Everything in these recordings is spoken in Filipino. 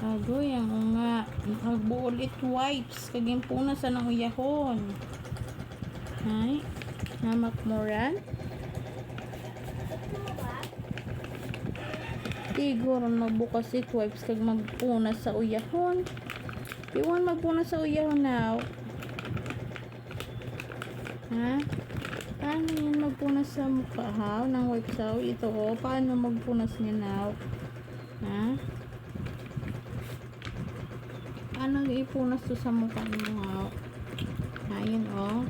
Agoy, ang nga. Nagbuol it wipes. Kaging puna sa nang uyahon. Hay. Namak moran. Siguro magbukas it wipes kag magpuna sa uyahon. Iwan magpuna sa uyahon now. Ha? Paano yan magpunas sa mukha ha? Ng wipes ha? Ito oh. Paano magpunas niya now? Ha? Paano ipunas to sa mukha mo ha? Ayun oh.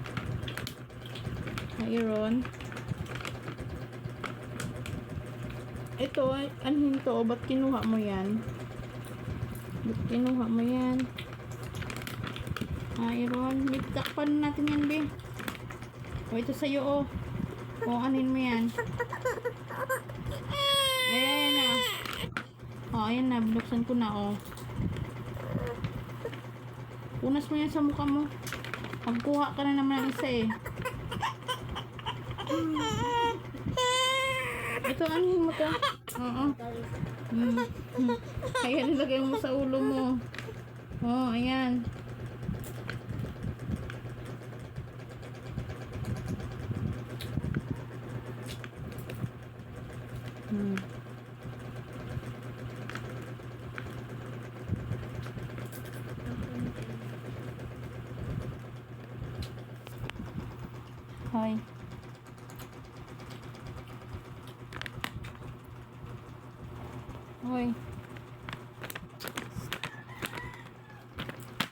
Ayun. Ito, anhin to? Ba't kinuha mo yan? Ba't kinuha mo yan? Ayun. Takpan natin yan, be. O, ito sa'yo, oh. O, anin mo yan. Ayan na. O, ayan na. Binuksan ko na, oh. Punas mo yan sa mukha mo. Magkuha ka na naman ng isa, eh. Ito, anin mo to? Oo. Hmm. Ayan, ilagay mo sa ulo mo. Oh, ayan. Hmm. Hoy. Hoy.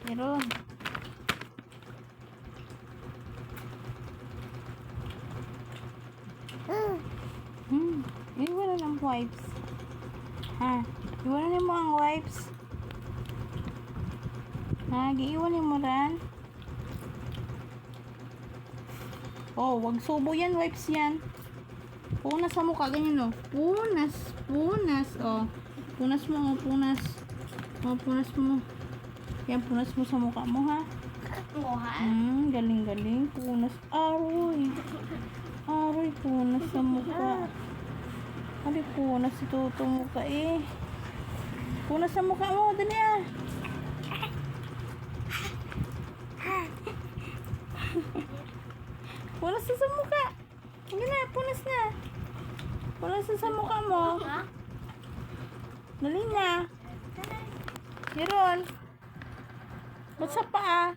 Meron. Hmm. Iwan na ng wipes. Ha? Iwan na mo ang wipes. Ha? Giiwan mo ran? Oh, wag subo yan. Wipes yan. Punas sa mukha. Ganyan, oh. Punas. Punas. Oh. Punas mo, oh. Punas. Oh, punas mo. Yan, punas mo sa mukha mo, ha? Hmm, galing-galing. Punas. Aroy. Aroy, punas sa mukha. Aroy, punas sa tuto mukha, eh. Punas sa mukha mo. Dali, ah. Sa mukha. Hindi na, punas na. Punas na sa mukha mo. Dali na. Meron. Ba't sa paa?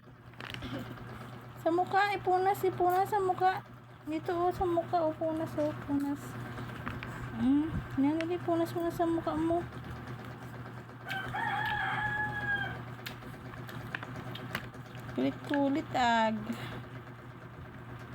Sa mukha, ipunas, ipunas sa mukha. Dito, oh, sa mukha, oh, punas, oh, punas. Hmm, yan, hindi, punas mo sa mukha mo. Kulit-kulit, ag.